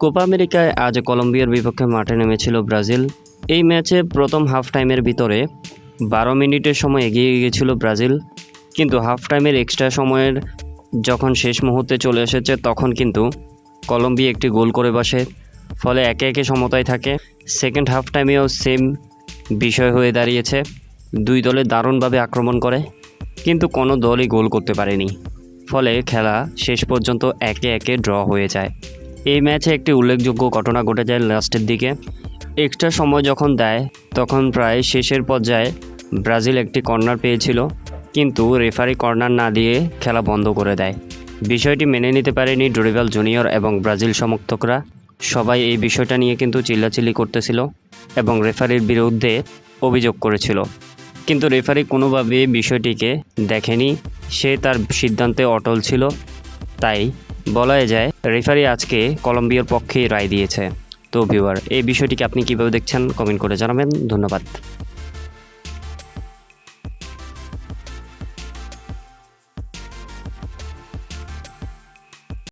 Copa আমেরিকায় আজ কলম্বিয়ার বিপক্ষে মাঠে নেমেছিল ব্রাজিল। এই ম্যাচে প্রথম হাফ টাইমের ভিতরে বারো মিনিটের সময় এগিয়ে গিয়েছিল ব্রাজিল। কিন্তু হাফ টাইমের এক্সট্রা সময়ের যখন শেষ মুহূর্তে চলে এসেছে, তখন কিন্তু কলম্বিয়া একটি গোল করে বসে। ফলে একে একে সমতায় থাকে। সেকেন্ড হাফ টাইমেও সেম বিষয় হয়ে দাঁড়িয়েছে। দুই দলে দারুণভাবে আক্রমণ করে, কিন্তু কোনো দলই গোল করতে পারেনি। ফলে খেলা শেষ পর্যন্ত একে একে ড্র হয়ে যায়। এই ম্যাচে একটি উল্লেখযোগ্য ঘটনা ঘটে যায় লাস্টের দিকে। এক্সট্রা সময় যখন দেয়, তখন প্রায় শেষের পর্যায়ে ব্রাজিল একটি কর্নার পেয়েছিল, কিন্তু রেফারি কর্নার না দিয়ে খেলা বন্ধ করে দেয়। বিষয়টি মেনে নিতে পারেনি ডোরিভাল জুনিয়র এবং ব্রাজিল সমর্থকরা। সবাই এই বিষয়টা নিয়ে কিন্তু চিল্লাচিল্লি করতেছিল এবং রেফারির বিরুদ্ধে অভিযোগ করেছিল। কিন্তু রেফারি কোনোভাবে বিষয়টিকে দেখেনি। সে তার সিদ্ধান্তে অটল ছিল, তাই বলাই যায়, রেফারি আজকে কলম্বিয়ার পক্ষেই রায় দিয়েছে। তো ভিউয়ার এই বিষয়টিকে আপনি কীভাবে দেখছেন কমেন্ট করে জানাবেন। ধন্যবাদ।